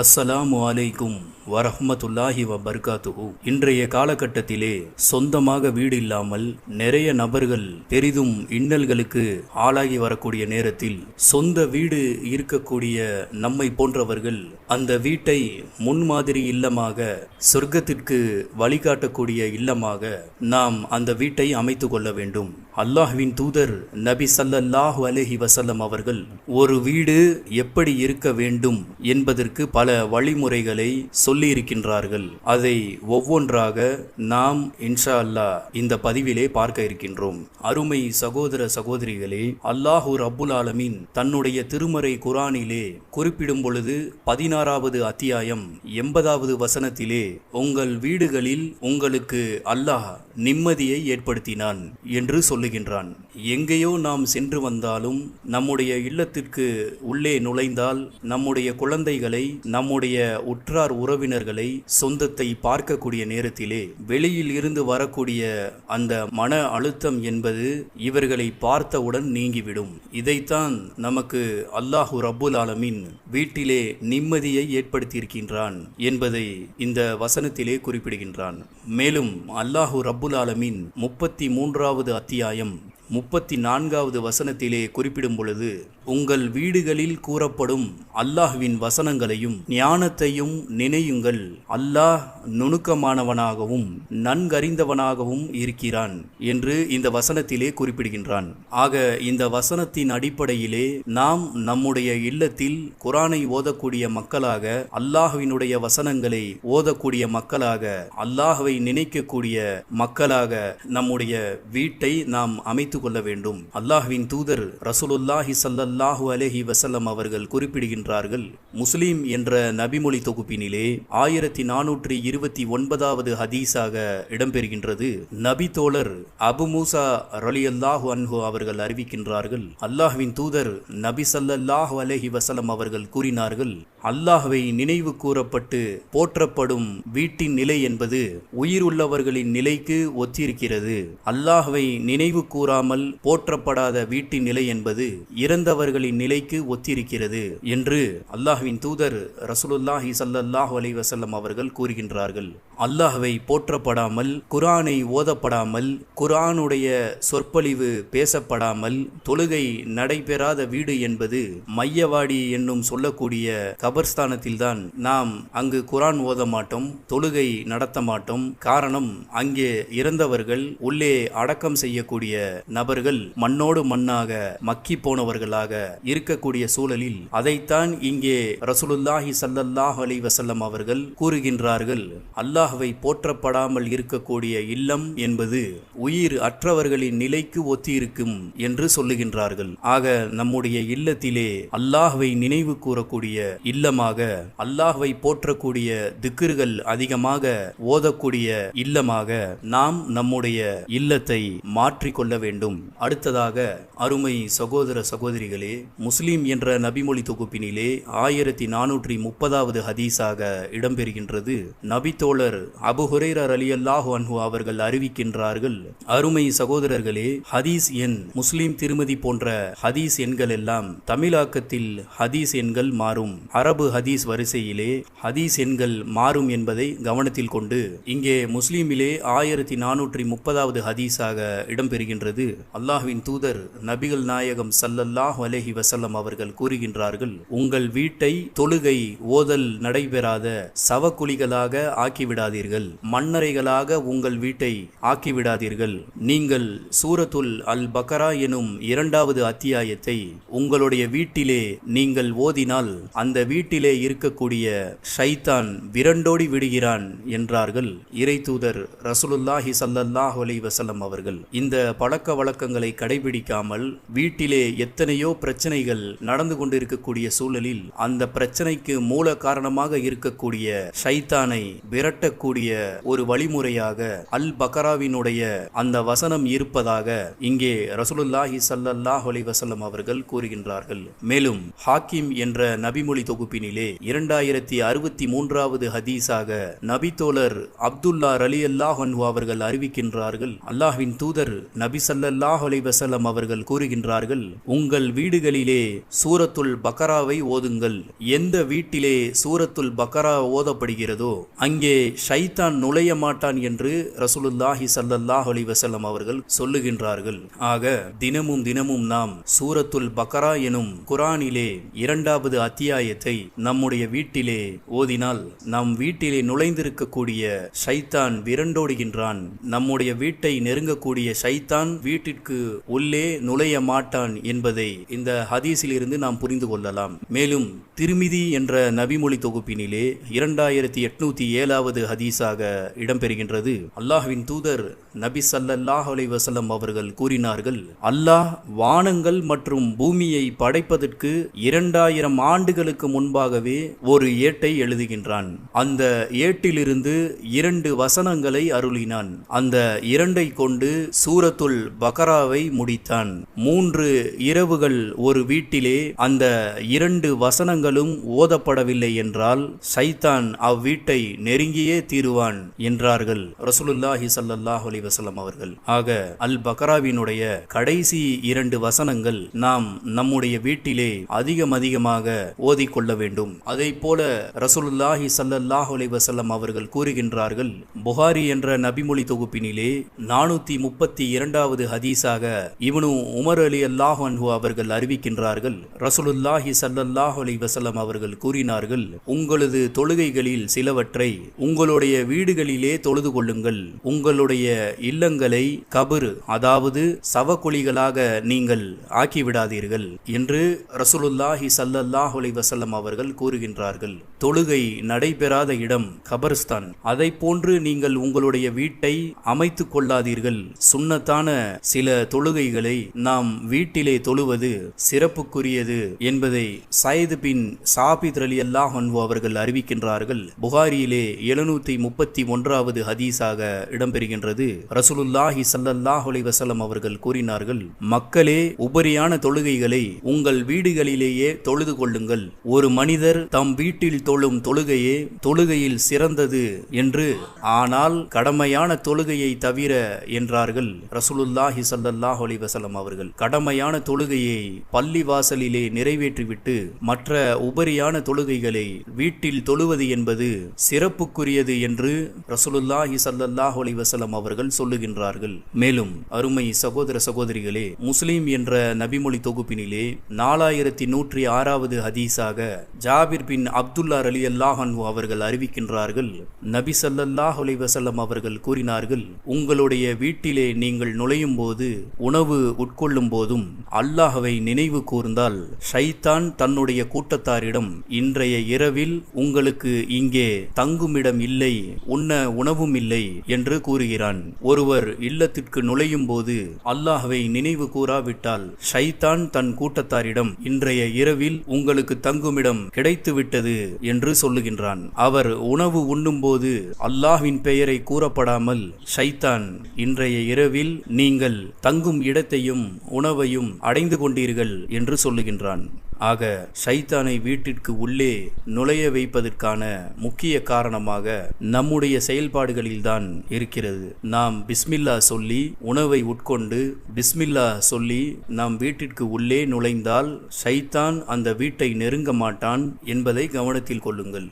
அஸ்ஸலாமு அலைக்கும் வரஹ்மத்துல்லாஹி வபர்காத்துஹு. இன்றைய காலகட்டத்திலே சொந்தமாக வீடு இல்லாமல் நிறைய நபர்கள் பெரிதும் இன்னல்களுக்கு ஆளாகி வரக்கூடிய நேரத்தில் சொந்த வீடு இருக்கக்கூடிய நம்மை போன்றவர்கள் அந்த வீட்டை முன்மாதிரி இல்லமாக சொர்க்கத்திற்கு வழிகாட்டக்கூடிய இல்லமாக நாம் அந்த வீட்டை அமைத்து கொள்ள வேண்டும். அல்லாஹ்வின் தூதர் நபி ஸல்லல்லாஹு அலஹி வசல்லம் அவர்கள் ஒரு வீடு எப்படி இருக்க வேண்டும் என்பதற்கு பல வழிமுறைகளை சொல்லியிருக்கின்றார்கள். அதை ஒவ்வொன்றாக நாம் இன்ஷா அல்லாஹ் இந்த பதிவிலே பார்க்க இருக்கின்றோம். அருமை சகோதர சகோதரிகளே அல்லாஹு ரப்புல் ஆலமின் தன்னுடைய திருமறை குரானிலே குறிப்பிடும் பொழுது பதினாறாவது அத்தியாயம் எண்பதாவது வசனத்திலே உங்கள் வீடுகளில் உங்களுக்கு அல்லாஹ் நிம்மதியை ஏற்படுத்தினான் என்று சொல்லுகின்றான் எங்கேயோ நாம் சென்று வந்தாலும் நம்முடைய இல்லத்திற்கு உள்ளே நுழைந்தால் நம்முடைய குழந்தைகளை நம்முடைய உற்றார் உறவினர்களை சொந்தத்தை பார்க்கக்கூடிய நேரத்திலே வெளியில் இருந்து வரக்கூடிய அந்த மன அழுத்தம் என்பது இவர்களை பார்த்தவுடன் நீங்கிவிடும். இதைத்தான் நமக்கு அல்லாஹு ரப்புல் ஆலமின் வீட்டிலே நிம்மதியை ஏற்படுத்தியிருக்கின்றான் என்பதை இந்த வசனத்திலே குறிப்பிடுகின்றான். மேலும் அல்லாஹு ரப்புல் ஆலமின் முப்பத்தி மூன்றாவது அத்தியாயம் முப்பத்தி நான்காவது வசனத்திலே குறிப்பிடும் பொழுது உங்கள் வீடுகளில் கூறப்படும் அல்லாஹ்வின் வசனங்களையும் ஞானத்தையும் நினையுங்கள். அல்லாஹ் நுணுக்கமானவனாகவும் நன்கறிந்தவனாகவும் இருக்கிறான் என்று இந்த வசனத்திலே குறிப்பிடுகின்றான். ஆக இந்த வசனத்தின் அடிப்படையிலே நாம் நம்முடைய இல்லத்தில் குரானை ஓதக்கூடிய மக்களாக அல்லாஹ்வினுடைய வசனங்களை ஓதக்கூடிய மக்களாக அல்லாஹ்வை நினைக்கக்கூடிய மக்களாக நம்முடைய வீட்டை நாம் அமைத்து கொள்ள வேண்டும். அல்லாஹ்வின் தூதர் ரசூலுல்லாஹி ஸல்லல்லாஹு அலஹி வசல்லம் அவர்கள் குறிப்பிடுகின்றார்கள் முஸ்லீம் என்ற நபிமொழி தொகுப்பினிலே ஆயிரத்தி நானூற்றி இருபத்தி ஒன்பதாவது ஹதீஸாக இடம்பெறுகின்றது. நபி தோழர் அபு மூசா ரலியல்லாஹு அன்ஹு அவர்கள் அறிவிக்கின்றார்கள் அல்லாஹ்வின் தூதர் நபி ஸல்லல்லாஹு அலஹி வசலம் அவர்கள் கூறினார்கள் அல்லாஹ்வை நினைவு கூறப்பட்டு போற்றப்படும் வீட்டின் நிலை என்பது உயிருள்ளவர்களின் நிலைக்கு ஒத்திருக்கிறது. அல்லாஹ்வை நினைவு கூறாமல் போற்றப்படாத வீட்டின் நிலை என்பது இறந்தவர் அவர்களின் நிலைக்கு ஒத்திருக்கிறது என்று அல்லாஹ்வின் தூதர் ரசூலுல்லாஹி ஸல்லல்லாஹு அலைஹி அவர்கள் கூறுகின்றார்கள். அல்லாஹ்வை போற்றப்படாமல் குரானை ஓதப்படாமல் குரானுடைய சொற்பொழிவு பேசப்படாமல் தொழுகை நடைபெறாத வீடு என்பது மையவாடி என்னும் சொல்லக்கூடிய கபர்ஸ்தானத்தில்தான் நாம் அங்கு குரான் ஓத மாட்டோம் தொழுகை நடத்த மாட்டோம். காரணம் அங்கே இறந்தவர்கள் உள்ளே அடக்கம் செய்யக்கூடிய நபர்கள் மண்ணோடு மண்ணாக மக்கி போனவர்களாக இருக்கக்கூடிய சூழலில் அதைத்தான் இங்கே ரசூலுல்லாஹி சல்லல்லாஹ் அலி வசல்லம் அவர்கள் கூறுகின்றார்கள். அல்லாஹவை போற்றப்படாமல் இருக்கக்கூடிய இல்லம் என்பது உயிர் அற்றவர்களின் நிலைக்கு ஒத்திருக்கும் என்று சொல்லுகின்றார்கள். ஆக நம்முடைய இல்லத்திலே அல்லாஹவை நினைவு கூறக்கூடிய இல்லமாக அல்லாஹவை போற்றக்கூடிய திக்ருகள் அதிகமாக ஓதக்கூடிய இல்லமாக நாம் நம்முடைய இல்லத்தை மாற்றிக்கொள்ள வேண்டும். அடுத்ததாக அருமை சகோதர சகோதரிகளே நண்பர்களே முஸ்லீம் என்ற நபிமொழி தொகுப்பினிலே ஆயிரத்தி நானூற்றி முப்பதாவது ஹதீஸாக இடம்பெறுகின்றது. நபித்தோழர் அபுஹுரேரர் அலி அல்லாஹு அன்ஹு அவர்கள் அறிவிக்கின்றார்கள் அருமை சகோதரர்களே ஹதீஸ் எண் முஸ்லீம் திருமதி போன்ற ஹதீஸ் எண்கள் எல்லாம் தமிழாக்கத்தில் ஹதீஸ் எண்கள் மாறும். அரபு ஹதீஸ் வரிசையிலே ஹதீஸ் எண்கள் மாறும் என்பதை கவனத்தில் கொண்டு இங்கே முஸ்லீமிலே ஆயிரத்தி நானூற்றி முப்பதாவது ஹதீஸாக இடம்பெறுகின்றது. அல்லாஹ்வின் தூதர் நபிகள் நாயகம் சல்லல்லாஹ் அலஹி வசல்லம் அவர்கள் கூறுகின்றார்கள் உங்கள் வீட்டை தொழுகை ஓதல் நடைபெறாத சவக்குழிகளாக ஆக்கிவிடாதீர்கள். மண்ணறைகளாக உங்கள் வீட்டை ஆக்கிவிடாதீர்கள். நீங்கள் சூரத்துல் அல் பக்கரா எனும் இரண்டாவது அத்தியாயத்தை உங்களுடைய வீட்டிலே நீங்கள் ஓதினால் அந்த வீட்டிலே இருக்கக்கூடிய ஷைத்தான் விரண்டோடி விடுகிறான் என்றார்கள். இறை தூதர் ரசூலுல்லாஹி சல்லல்லாஹ் அலி வசல்லம் அவர்கள் இந்த பழக்க வழக்கங்களை கடைபிடிக்காமல் வீட்டிலே எத்தனையோ பிரச்சனைகள் நடந்து கொண்டிருக்கக்கூடிய சூழலில் அந்த பிரச்சனைக்கு மூல காரணமாக இருக்கக்கூடிய ஷைத்தானை விரட்டக்கூடிய ஒரு வழிமுறையாக அல் பக்கராவினுடைய அந்த வசனம் இருப்பதாக இங்கே ரசூலுல்லாஹி சல்லல்லாஹ் அலி வசல்லம் அவர்கள் கூறுகின்றார்கள். மேலும் ஹாக்கிம் என்ற நபிமொழி தொகுப்பினிலே இரண்டாயிரத்தி அறுபத்தி மூன்றாவது ஹதீஸாக நபித்தோழர் அப்துல்லா அலி அல்லாஹ் அவர்கள் அறிவிக்கின்றார்கள். அல்லாஹ்வின் தூதர் நபி சல்லல்லாஹ் அலி வசல்லம் அவர்கள் கூறுகின்றார்கள் உங்கள் வீடுகளிலே சூரத்துல் பக்கராவை ஓதுங்கள். எந்த வீட்டிலே சூரத்துல் பக்கரா ஓதப்படுகிறதோ அங்கே ஷைத்தான் நுழைய மாட்டான் என்று ரசூலுல்லாஹி சல்லல்லாஹ் அலி வசல்லம் அவர்கள் சொல்லுகின்றார்கள். ஆக தினமும் தினமும் நாம் சூரத்துல் பக்கரா எனும் குரானிலே இரண்டாவது அத்தியாயத்தை நம்முடைய வீட்டிலே ஓதினால் நம் வீட்டிலே நுழைந்திருக்கக்கூடிய ஷைத்தான் விரண்டோடுகின்றான். நம்முடைய வீட்டை நெருங்கக்கூடிய ஷைத்தான் வீட்டிற்கு உள்ளே நுழைய மாட்டான் என்பதை இந்த ஹதீஸில் இருந்து நாம் புரிந்து கொள்ளலாம். மேலும் திருமிதி என்ற நபிமொழி தொகுப்பினிலே இரண்டாயிரத்தி எட்நூத்தி ஏழாவது ஹதீஸாக இடம்பெறுகின்றது. அல்லாஹ்வின் தூதர் நபி சல்லல்லாஹ் அலி வசலம் அவர்கள் கூறினார்கள் அல்லாஹ் வானங்கள் மற்றும் பூமியை படைப்பதற்கு இரண்டாயிரம் ஆண்டுகளுக்கு முன்பாகவே ஒரு ஏட்டை எழுதுகின்றான். அந்த ஏட்டிலிருந்து இரண்டு வசனங்களை அருளினான். அந்த இரண்டை கொண்டு சூரத்துல் பகராவை முடித்தான். மூன்று இரவுகள் ஒரு வீட்டிலே அந்த இரண்டு வசனங்களும் ஓதப்படவில்லை என்றால் சைத்தான் அவ்வீட்டை நெருங்கியே தீருவான் என்றார்கள். ரசூலுல்லாஹி சல்லாஹ் அலி வசலம் அவர்கள். ஆக அல் பக்ராவினுடைய கடைசி இரண்டு வசனங்கள் நாம் நம்முடைய வீட்டிலே அதிகம் அதிகமாக ஓதிக்கொள்ள வேண்டும். அதை போல ரசூலுல்லாஹி சல்லாஹ் அலி வசல்லம் அவர்கள் கூறுகின்றார்கள் புகாரி என்ற நபிமொழி தொகுப்பினிலே நானூத்தி முப்பத்தி இரண்டாவது ஹதீஸாக இவனு உமர் அலி அல்லாஹ் அன்ஹு அவர்கள் அறிவிக்கின்றார்கள். ரசூலுல்லாஹி சல்லல்லாஹ் அலி வசலம் அவர்கள் கூறினார்கள் உங்களது தொழுகைகளில் சிலவற்றை உங்களுடைய வீடுகளிலே தொழுது கொள்ளுங்கள். உங்களுடைய இல்லங்களை கபரு அதாவது சவக்குழிகளாக நீங்கள் ஆக்கிவிடாதீர்கள் என்று ரசூலுல்லாஹி சல்லல்லாஹ் அலி வசலம் அவர்கள் கூறுகின்றார்கள். தொழுகை நடைபெறாத இடம் கபர்ஸ்தான். அதை போன்று நீங்கள் உங்களுடைய வீட்டை அமைத்துக் கொள்ளாதீர்கள். சுண்ணத்தான சில தொழுகைகளை நாம் வீட்டிலே தொழுவது சிறப்புக்குரியது என்பதை சயது பின் சாபித் அலி அல்லாஹ் அவர்கள் அறிவிக்கின்றார்கள். புகாரியிலே எழுநூத்தி முப்பத்தி ஒன்றாவது ஹதீஸாக இடம்பெறுகின்றது. ரசூலுல்லாஹி ஸல்லல்லாஹு வசலம் அவர்கள் கூறினார்கள் மக்களே உபரியான தொழுகைகளை உங்கள் வீடுகளிலேயே தொழுது கொள்ளுங்கள். ஒரு மனிதர் தம் வீட்டில் தொழும் தொழுகையே தொழுகையில் சிறந்தது என்று ஆனால் கடமையான தொழுகையை தவிர என்றார்கள் ரசூலுல்லாஹி ஸல்லல்லாஹு வசலம் அவர்கள். கடமையான தொழுகையை பள்ளி வாசலிலே நிறைவேற்றிவிட்டு மற்ற உபரியான தொழுகைகளை வீட்டில் தொழுவது என்பது சிறப்புக்குரியது என்று ரசூலுல்லாஹி சல்லாஹ் அலி வசலம் அவர்கள் சொல்லுகின்றார்கள். மேலும் அருமை சகோதர சகோதரிகளே முஸ்லீம் என்ற நபிமொழி தொகுப்பினிலே நாலாயிரத்தி நூற்றி ஆறாவது ஹதீஸாக ஜாபிர் பின் அப்துல்லா அலி அல்லாஹன்ஹு அவர்கள் அறிவிக்கின்றார்கள். நபி சல்லல்லாஹ் அலி வஸல்லம் அவர்கள் கூறினார்கள் உங்களுடைய வீட்டிலே நீங்கள் நுழையும் போது உணவு உட்கொள்ளும் போதும் அல்லாஹவை நினைவு கூர்ந்தால் ஷைத்தான் தன்னுடைய கூட்டத்தாரிடம் இன்றைய இரவில் உங்களுக்கு இங்கே தங்குமிடம் இல்லை உண்ண உணவும் இல்லை என்று கூறுகிறான். ஒருவர் இல்லத்திற்கு நுழையும் போது அல்லாஹவை நினைவு கூறாவிட்டால் ஷைத்தான் தன் கூட்டத்தாரிடம் இன்றைய இரவில் உங்களுக்கு தங்குமிடம் கிடைத்துவிட்டது என்று சொல்லுகின்றான். அவர் உணவு உண்ணும்போது அல்லாஹ்வின் பெயரை கூறப்படாமல் ஷைத்தான் இன்றைய இரவில் நீங்கள் தங்கும் இடத்தையும் உணவையும் அடைந்து கொண்டீர்கள் என்று சொல்லுகின்றான். ஆக ஷைத்தானை வீட்டிற்கு உள்ளே நுழைய வைப்பதற்கான முக்கிய காரணமாக நம்முடைய செயல்பாடுகளில்தான் இருக்கிறது. நாம் பிஸ்மில்லா சொல்லி உணவை உட்கொண்டு பிஸ்மில்லா சொல்லி நாம் வீட்டிற்கு உள்ளே நுழைந்தால் ஷைத்தான் அந்த வீட்டை நெருங்க மாட்டான் என்பதை கவனத்தில் கொள்ளுங்கள்.